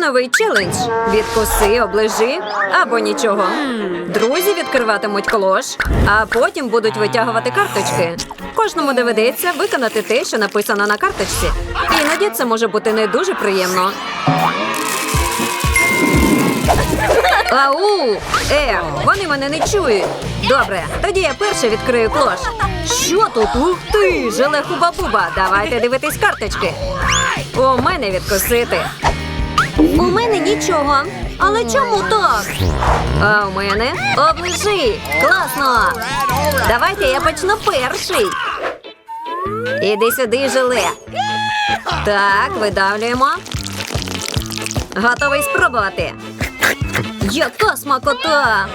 новий челендж. Відкуси, оближи або нічого. Друзі відкриватимуть клош, а потім будуть витягувати карточки. Кожному доведеться виконати те, що написано на карточці. Іноді це може бути не дуже приємно. Ау! Е, вони мене не чують. Добре, тоді я перше відкрию клош. Що тут? Ух ти! Желе хуба-буба. Давайте дивитись карточки. У мене відкусити. У мене нічого. Але чому так? А у мене оближи. Класно. Давайте я почну перший. Іди сюди, желе. Так, видавлюємо. Готовий спробувати. Яка смакота!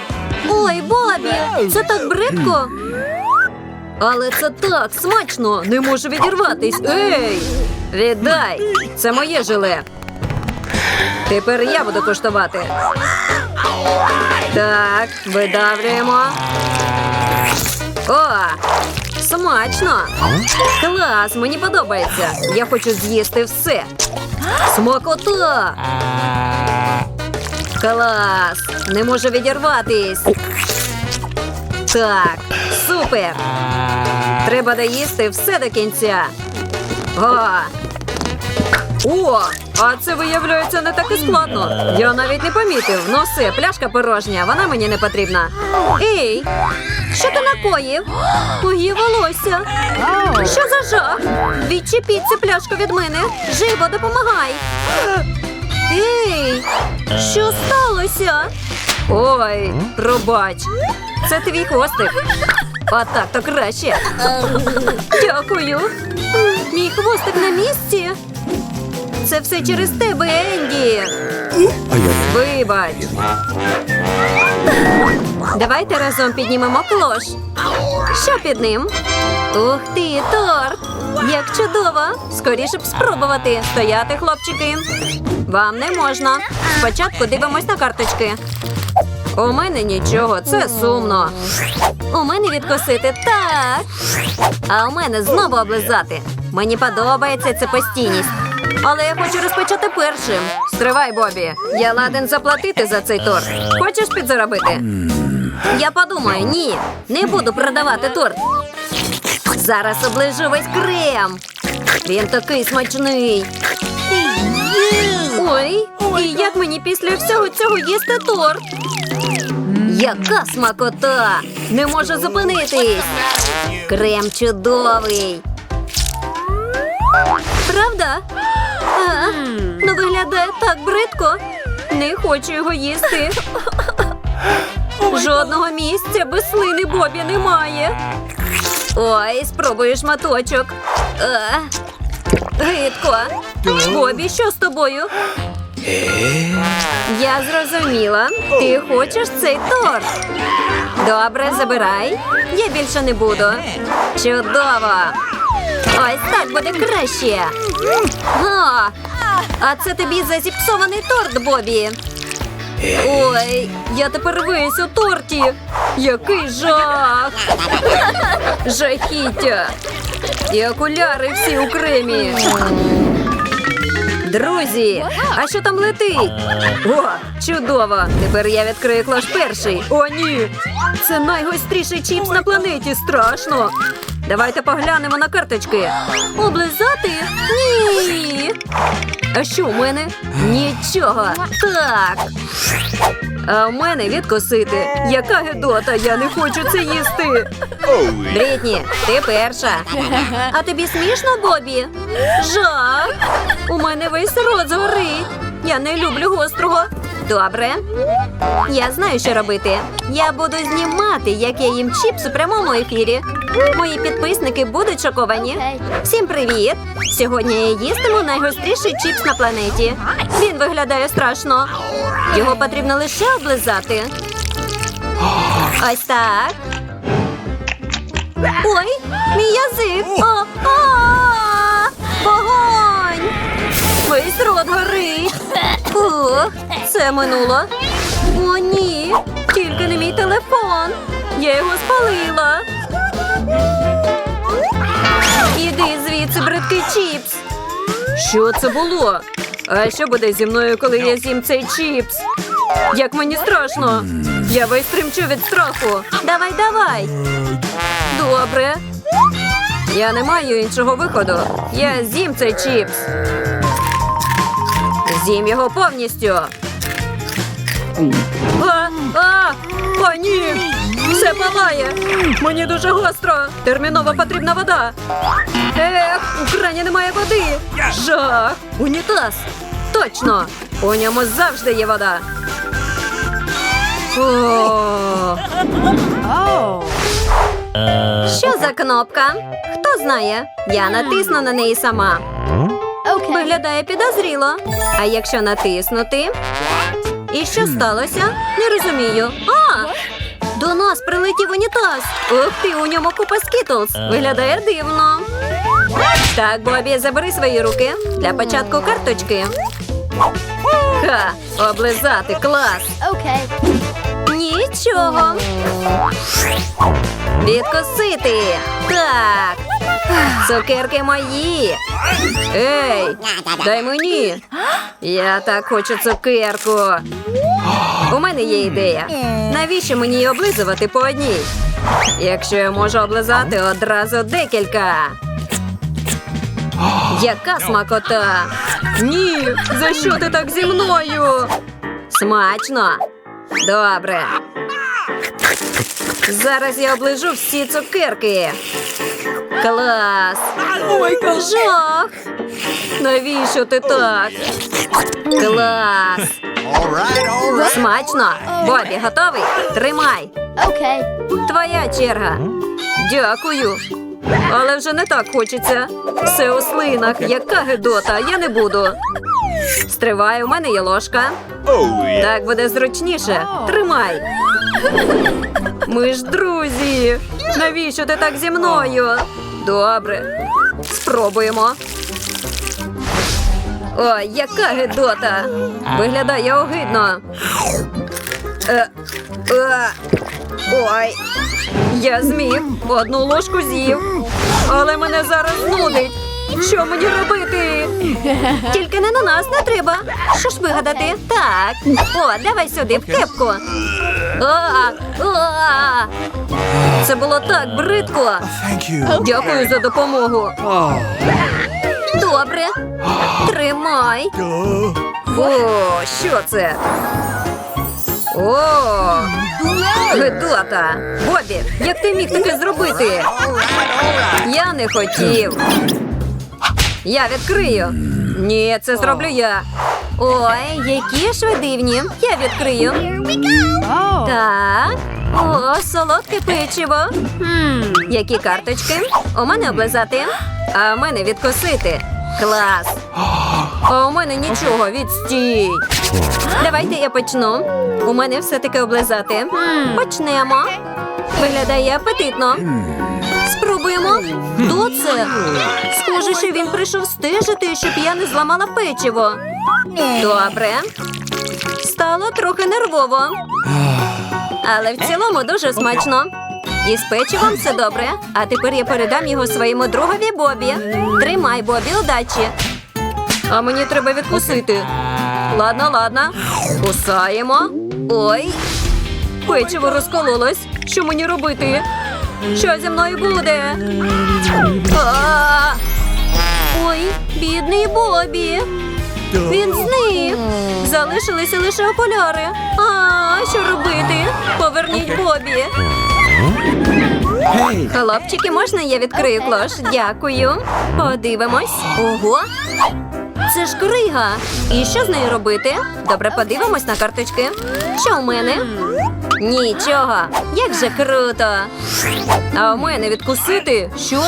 Ой, Бобі, це так бридко. Але це так смачно, не можу відірватись. Ей! Віддай! Це моє желе. Тепер я буду коштувати. Так, видавлюємо. О! Смачно! Клас, мені подобається. Я хочу з'їсти все. Смакота! Клас! Не можу відірватись. Так, супер! Треба доїсти все до кінця. О! О! А це виявляється не так і складно. Я навіть не помітив. Ну все, пляшка порожня, вона мені не потрібна. Ей! Що ти накоїв? Моє волосся. Що за жах? Відчепіть цю пляшку від мене. Живо, допомагай. Ей! Що сталося? Ой, пробач. Це твій хвостик. А так то краще. Дякую. Мій хвостик на місці. Це все через тебе, Енді. Вибач. Давайте разом піднімемо клош. Що під ним? Ух ти, торт! Як чудово! Скоріше б спробувати. Стояти, хлопчики. Вам не можна. Спочатку дивимось на карточки. У мене нічого, це сумно. У мене відкосити так. А у мене знову облизати. Мені подобається ця постійність. Але я хочу розпочати першим. Стривай, Бобі. Я ладен заплатити за цей торт. Хочеш підзаробити? Я подумаю, ні. Не буду продавати торт. Зараз оближу весь крем. Він такий смачний. Ой, і як мені після всього цього їсти торт? Яка смакота! Не можу зупинитись. Крем чудовий. Правда? Не хочу його їсти. Жодного місця без слини Бобі немає. Ой, спробую шматочок. А, гидко. Бобі, що з тобою? Я зрозуміла. Ти хочеш цей торт? Добре, забирай. Я більше не буду. Чудово. Ось так буде краще. А, а це тобі за зіпсований торт, Бобі. Ой, я тепер весь у торті. Який жах! Жахіття! І окуляри всі у кремі. Друзі, а що там летить? О, чудово! Тепер я відкрию клаш перший. О, ні! Це найгостріший чіпс на планеті. Страшно. Давайте поглянемо на карточки. Облизати? Ні. А що у мене? Нічого. Так. А в мене відкосити. Яка гедота, я не хочу це їсти. Брітні, ти перша. А тобі смішно, Бобі? Жах. У мене весь рот згорить. Я не люблю гострого. Добре. Я знаю, що робити. Я буду знімати, як я їм чіпс у прямому ефірі. Мої підписники будуть шоковані. Всім привіт! Сьогодні я їстиму найгостріший чіпс на планеті. Він виглядає страшно. Його потрібно лише облизати. Ось так. Ой, мій язик. О, а, Вогонь! Весь рот горить. Ух, це минуло. О, ні, тільки не мій телефон. Я його спалила. Іди звідси, бридкий чіпс. Що це було? А що буде зі мною, коли я з'їм цей чіпс? Як мені страшно. Я весь тремчу від страху. Давай, давай. Добре. Я не маю іншого виходу. Я з'їм цей чіпс. З'їм його повністю. А, а, о, ні! Все палає! Мені дуже гостро! Терміново потрібна вода! Ех, у крані немає води! Жах! Унітаз! Точно! У ньому завжди є вода! О! Що за кнопка? Хто знає? Я натисну на неї сама. Виглядає підозріло. А якщо натиснути? І що сталося? Не розумію. А! До нас прилетів унітаз. Ух ти, у ньому купа скітлз. Виглядає дивно. Так, Бобі, забери свої руки. Для початку карточки. Ха, облизати, клас. Okay. Нічого. Відкусити. Так. Цукерки мої. Ей, дай мені. Я так хочу цукерку. У мене є ідея. Навіщо мені її облизувати по одній? Якщо я можу облизати одразу декілька. Яка смакота? Ні, за що ти так зі мною? Смачно. Добре. Зараз я оближу всі цукерки. Клас. Ой, жах. Навіщо ти так? Клас. All right, all right. Смачно. Бобі, готовий? Тримай. Okay. Твоя черга. Дякую. Але вже не так хочеться. Все у слинах. Яка гидота, я не буду. Стривай, у мене є ложка. Так буде зручніше. Тримай. Ми ж друзі. Навіщо ти так зі мною? Добре. Спробуємо. Ой, яка гидота. Виглядає огидно. Е, е, ой. Я зміг. Одну ложку з'їв. Але мене зараз нудить. Що мені робити? Тільки не на нас не треба. Що ж вигадати? Так. О, давай сюди, в кепку. А, а. Це було так бридко. Дякую за допомогу. Oh. Добре. Тримай. О, що це? О, Гидота! Бобі, як ти міг таке зробити? Я не хотів. Я відкрию. Ні, це зроблю я. Ой, які ж ви дивні. Я відкрию. Так. О, солодке печиво. Хм, які карточки? У мене облизати, а у мене відкосити. Клас. А у мене нічого, відстій. Давайте я почну. У мене все таки облизати. Почнемо. Виглядає апетитно. Спробуємо. Хто це? Схоже, що він прийшов стежити, щоб я не зламала печиво. Добре. Стало трохи нервово. Але в цілому дуже смачно. І з печивом все добре. А тепер я передам його своєму другові Бобі. Тримай, Бобі, удачі. А мені треба відкусити. Ладно, ладно. Кусаємо. Ой. Печиво розкололось. Що мені робити? Що зі мною буде? А! Ой, бідний Бобі. Він зник. Залишилися лише окуляри. А що робити? Поверніть Бобі. Хлопчики, можна я відкрию клош? Дякую. Подивимось. Ого. Це ж крига. І що з нею робити? Добре, подивимось на карточки. Що у мене? Нічого. Як же круто. А у мене відкусити? Що?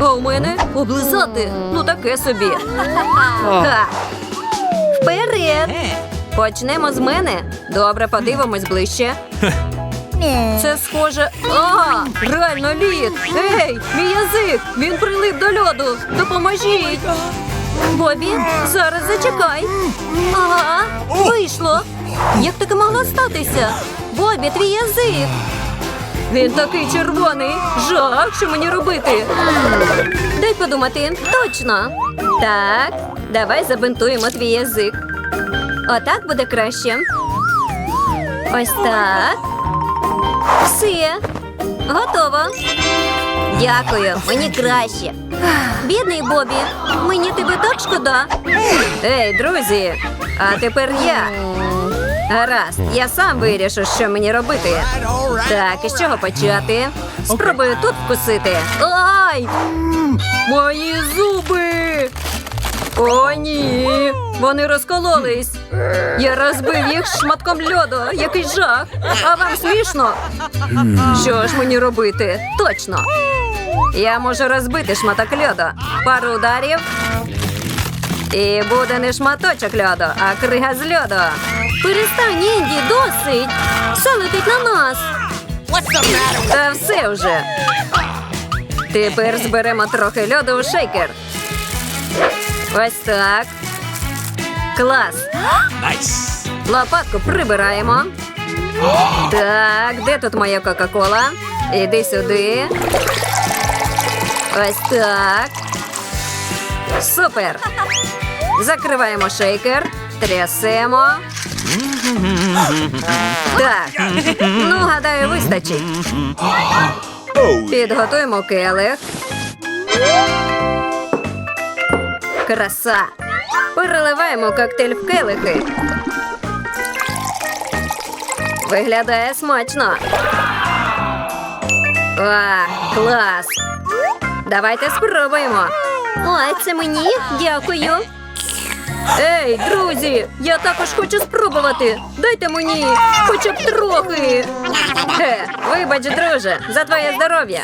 А у мене облизати? Ну таке собі. Ха. Вперед! Почнемо з мене. Добре, подивимось ближче. Це схоже. А, реально лід. Ей, мій язик! Він прилип до льоду. Допоможіть. Бобі, зараз зачекай. Ага, вийшло. Як таке могло статися? Бобі, твій язик. Він такий червоний. Жах, що мені робити? Дай подумати. Точно. Так, Давай забинтуємо твій язик. Отак буде краще. Ось так. Все. Готово. Дякую, мені краще. Бідний Бобі, мені тебе так шкода. Ей, друзі, а тепер я. Гаразд, я сам вирішу, що мені робити. Так, і з чого почати? Спробую тут вкусити. Ай! Мої зуби! О, ні! Вони розкололись. Я розбив їх шматком льоду. Який жах! А вам смішно? Що ж мені робити? Точно. Я можу розбити шматок льоду. Пару ударів. І буде не шматочок льоду, а крига з льоду. Перестань, Інді, досить! Все летить на нас. Та все вже. Тепер зберемо трохи льоду у шейкер. Ось так. Клас. Лопатку прибираємо. Так, де тут моя Кока-Кола? Іди сюди. Ось так. Супер. Закриваємо шейкер, трясемо. Так. Ну, гадаю, вистачить. Підготуємо келих. Краса. Переливаємо коктейль в келихи. Виглядає смачно. А, клас. Давайте спробуємо. Ой, це мені? Дякую. Ей, друзі, я також хочу спробувати. Дайте мені хоча б трохи. Хе, вибач, друже, за твоє здоров'я.